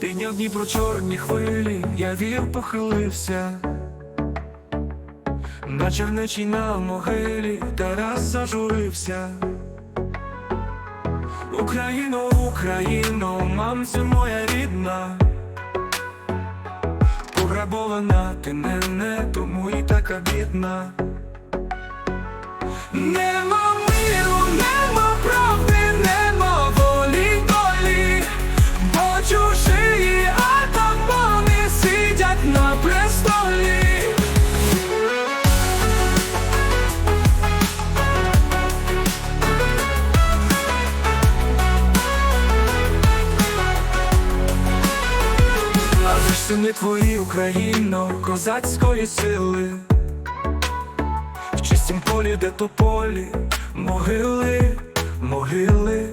Підняв Дніпро чорні хвилі, я вір похилився. На чернечій на могилі Тарас зажурився. Україно, Україно, мамця моя рідна, пограбована ти мене, тому і така бідна. Нема сини твої, Україно, козацької сили. В чистім полі, де тополі, могили, могили,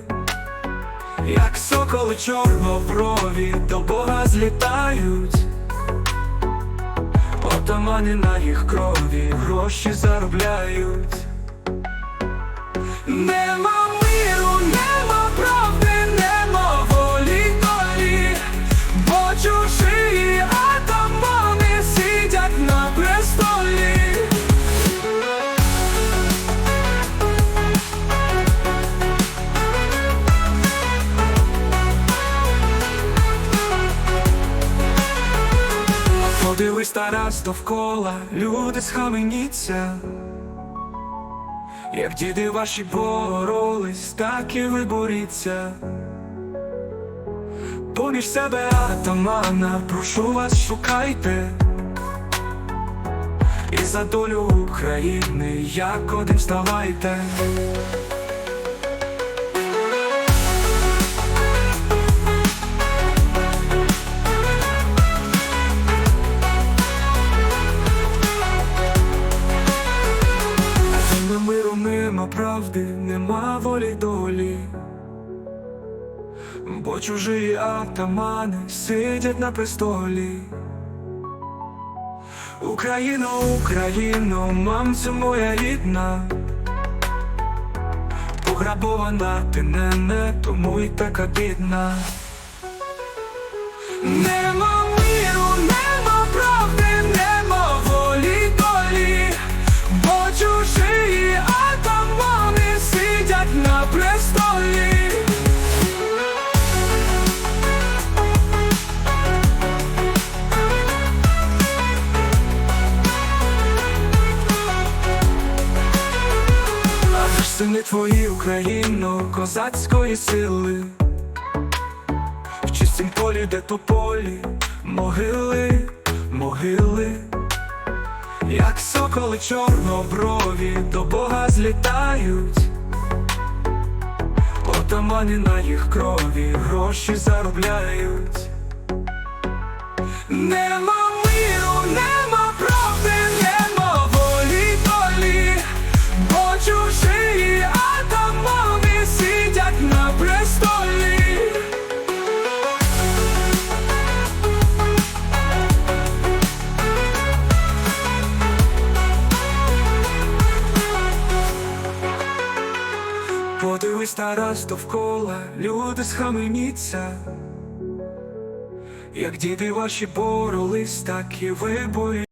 як соколи чорноброві до Бога злітають, отамани на їх крові гроші заробляють. Нема миру, нема Тарас довкола, люди схаменіться. Як діди ваші боролись, так і ви боріться. Поміж себе атамана, прошу вас, шукайте. І за долю України, як один вставайте. Бо чужі атамани сидять на престолі. Україно, Україно, мамця моя рідна, пограбована ти не, не, тому й така бідна. Нема сини твої, Україно, козацької сили. В чистім полі, де тополі, могили, могили, як соколи чорноброві до Бога злітають, отамани на їх крові гроші заробляють. Нема миру, нема Подивись Тарас довкола, люди схаменіться. Як діди ваші боролись, так і ви бої.